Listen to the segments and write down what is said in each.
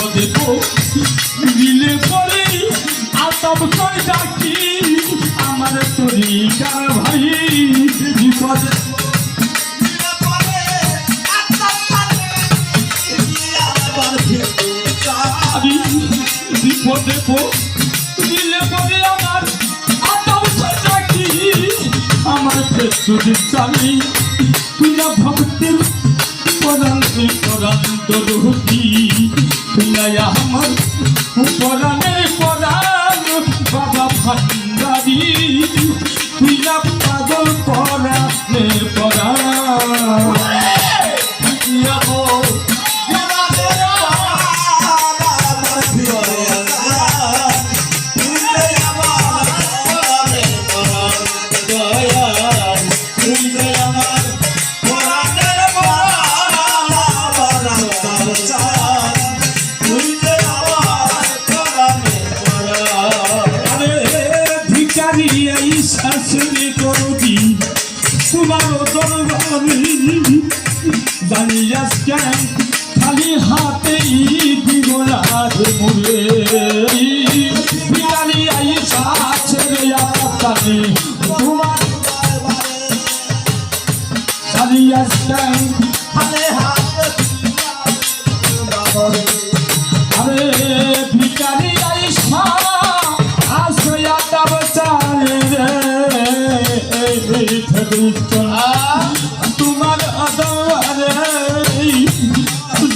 বিপদে দিলে পরে আতব করে ডাকি আমার তরিকার ভাই। বিপদে আমি বিপদে দিলে পরে আমার আতব করে ডাকি আমার পেটুরি চালি তুই না ভক্তের পরান্তে পরান্ত রুহি তুই আমার। পরাণের পরাণ বাবা পাগল পরাণের তোমার দরবারে। জানি আজকে খালি হাতেই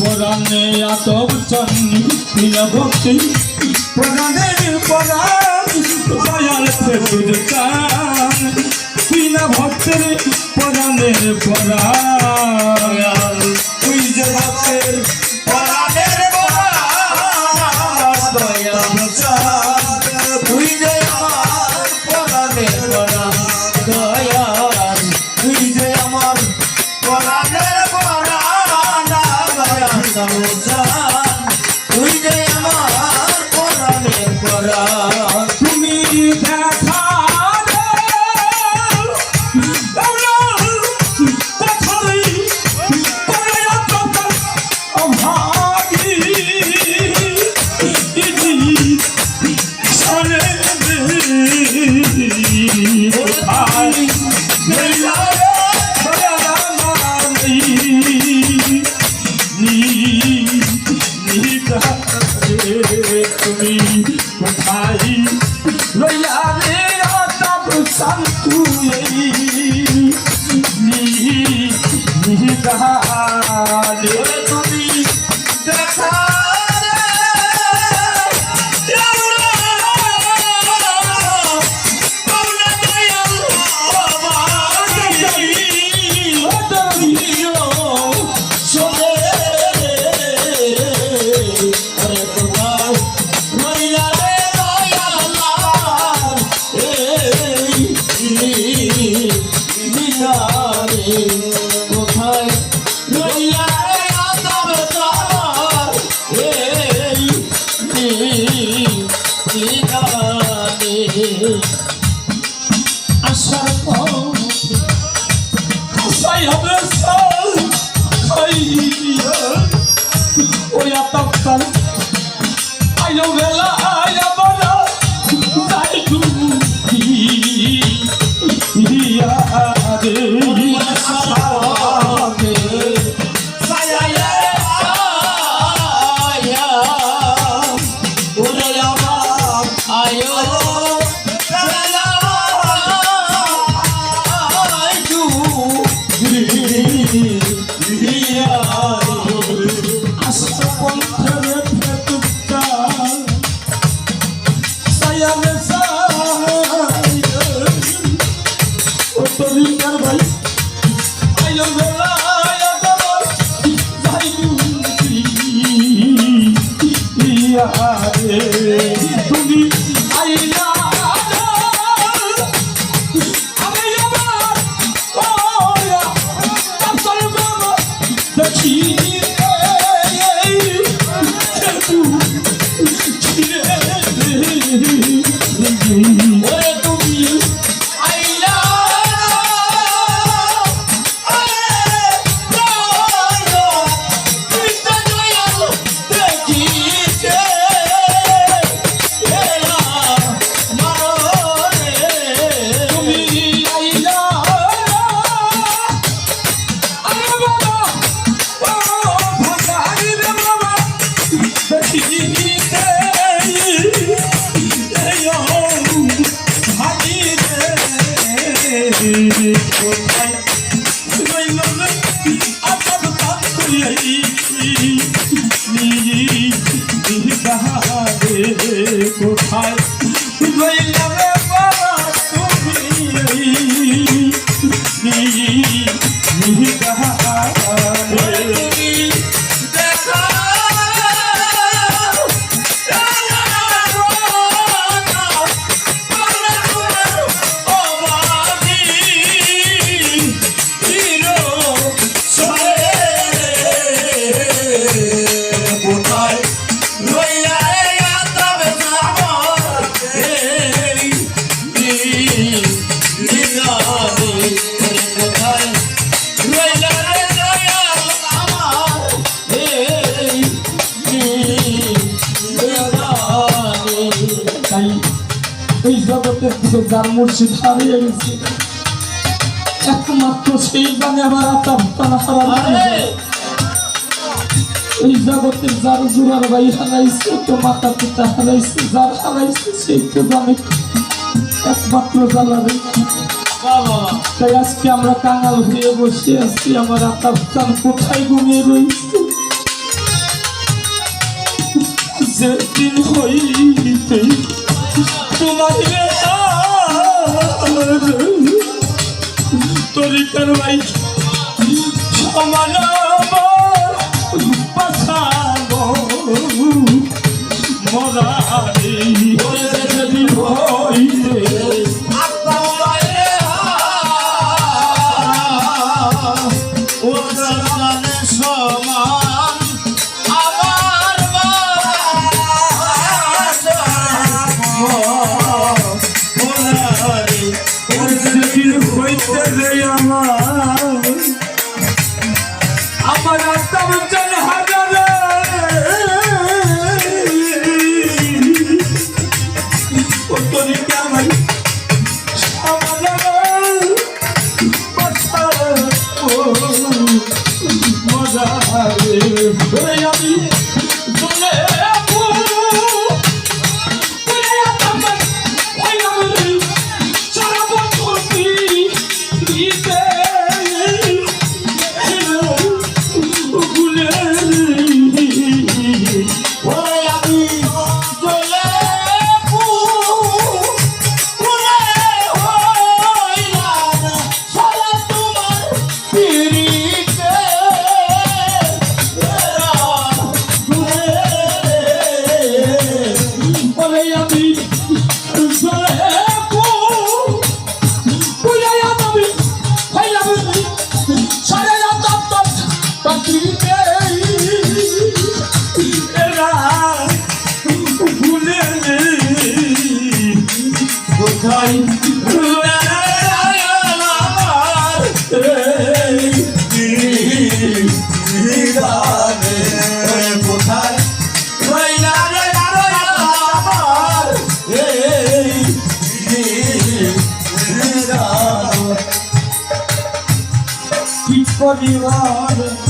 পরাণে পরাণে আতব চান কুলা ভক্তি। পরাণে পরাণ দয়াল চান। কুলা ভক্তের পরাণে। পরাণ তুই যে ভক্তের তুমি দেখা মসজিদ হারিয়ে গেছে। একমাত্র সেই গানে এই জগতের যার জোরার ভাই হারাইছে তো মাতা পিতা হারাইছে যার হারাইছে সেই তো একমাত্র তাই আজকে আমরা কাঙাল হয়ে বসে আছি আমার আতা কোথায় ঘুমিয়ে রয়েছে? যেদিন হইতে তোমার তোর কেন ভাই? সমানা love you, Lord.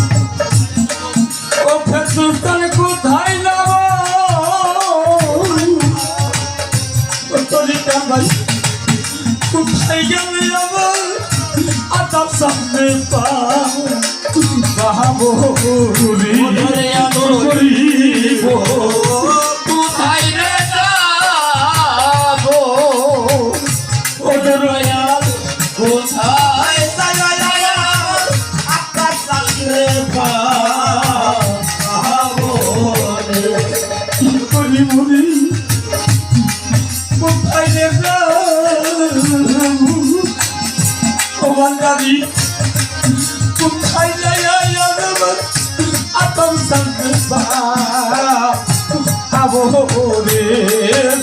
আবহরে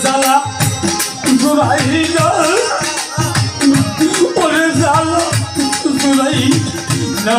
জ্বালা। জুড়াই ওরে জ্বালা জুড়াই না।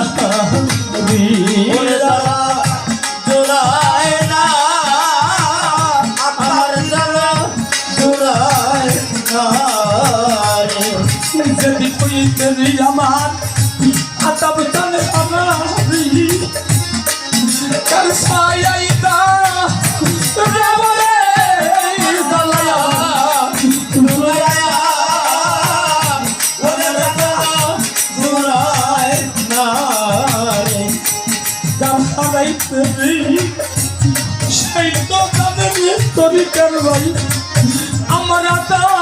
সেই তো তাদের তরিকার ভাই? আমার আদাম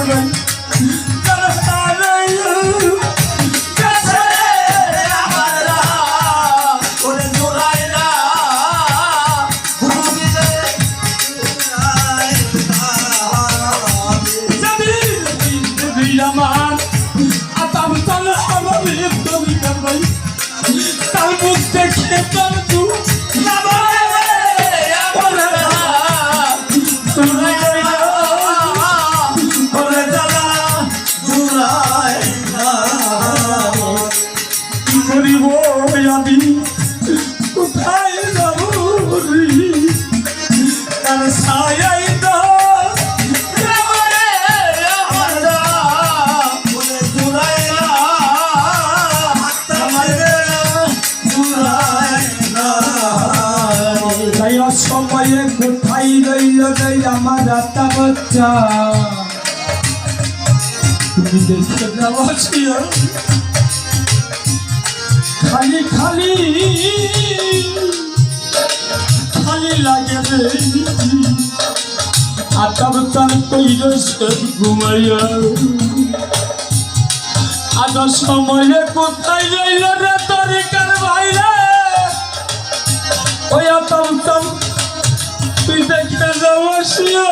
তরিকা তাই অসময়ে, কোথায় রইল রে আমার রাতা বাচ্চা? তুমি দেখে যাওয়া খালি খালি খালি লাগে রে। আতাব তার সে ঘুমাইয়া। আজ সময়ে কোথায় রইল রে বাইরে ওই আতাম তাম তুই দেখে যাওয়াসিও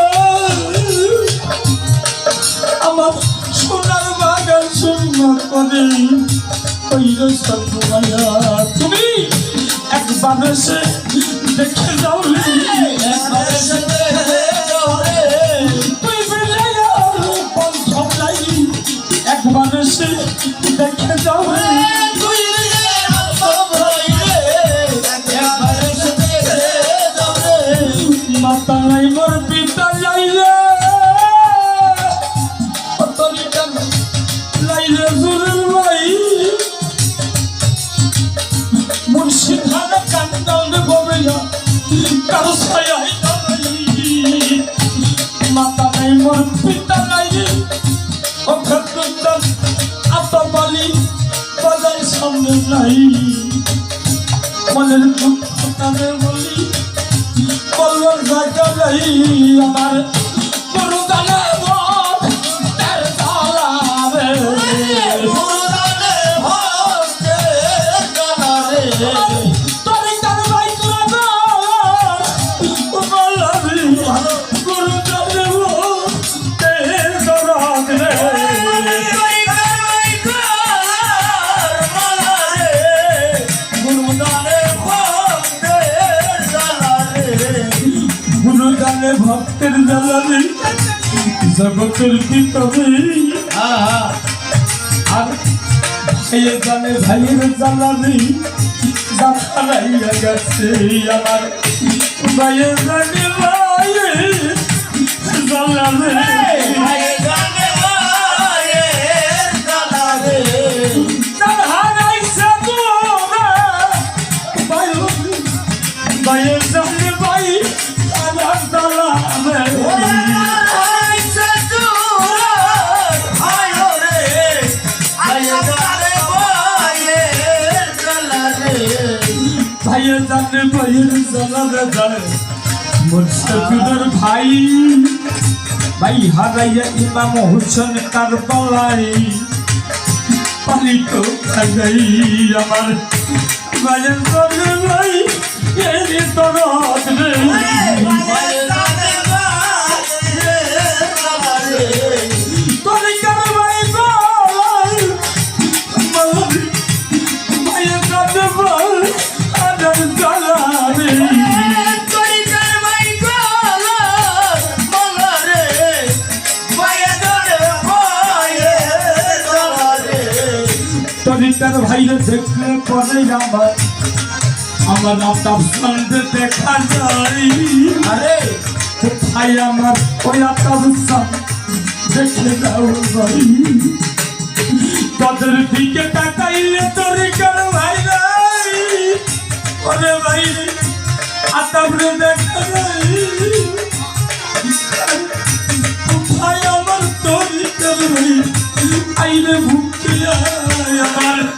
আমার সোনার বাগান সুন্দর করে ওই তুমি একবার এসে দেখে যাও তুই মাতা জ্বালাবে জগতের পিতবে আর এই জানে ভাইয়ের জ্বালাবে জানাইয়া গেছে আমার। ভাইয়ের জানে ভাইয়ের জানে ভাইয়ের জ্বালাবে যায়। মুর্শিদের ভাই ভাই হারাইয়া ইমাম হোসেন কারবালাই পালিত খাই আমার ভাইয়ের ভাই এই তরদ রে পরিকার ভাইরে দেখলে পরে আমার আমার নামটা সামনে দেখা যায় আরে! কোথায় আমার ওই আত্মা দেখে দাও ভাই তাদের দিকে তাকাইলে তরিকার ভাই নাই ওরে ভাই আতাবরে দেখা যায় কোথায় আমার তরিকার ভাই আইলে ভুকে আমার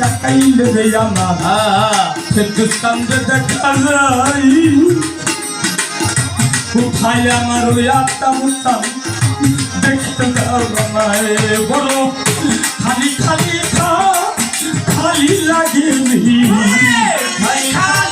মালা রে রবির মুখের বাড়ি হাই আমার ওই আত্মা মুতাম দেখতে আমায় বড়। খালি খালি খা খালি লাগে খালি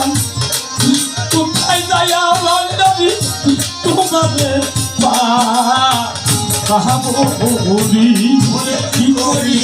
আত্মাবতাম কোথায় যাই নবী তোমাদের পাহাবো কি করি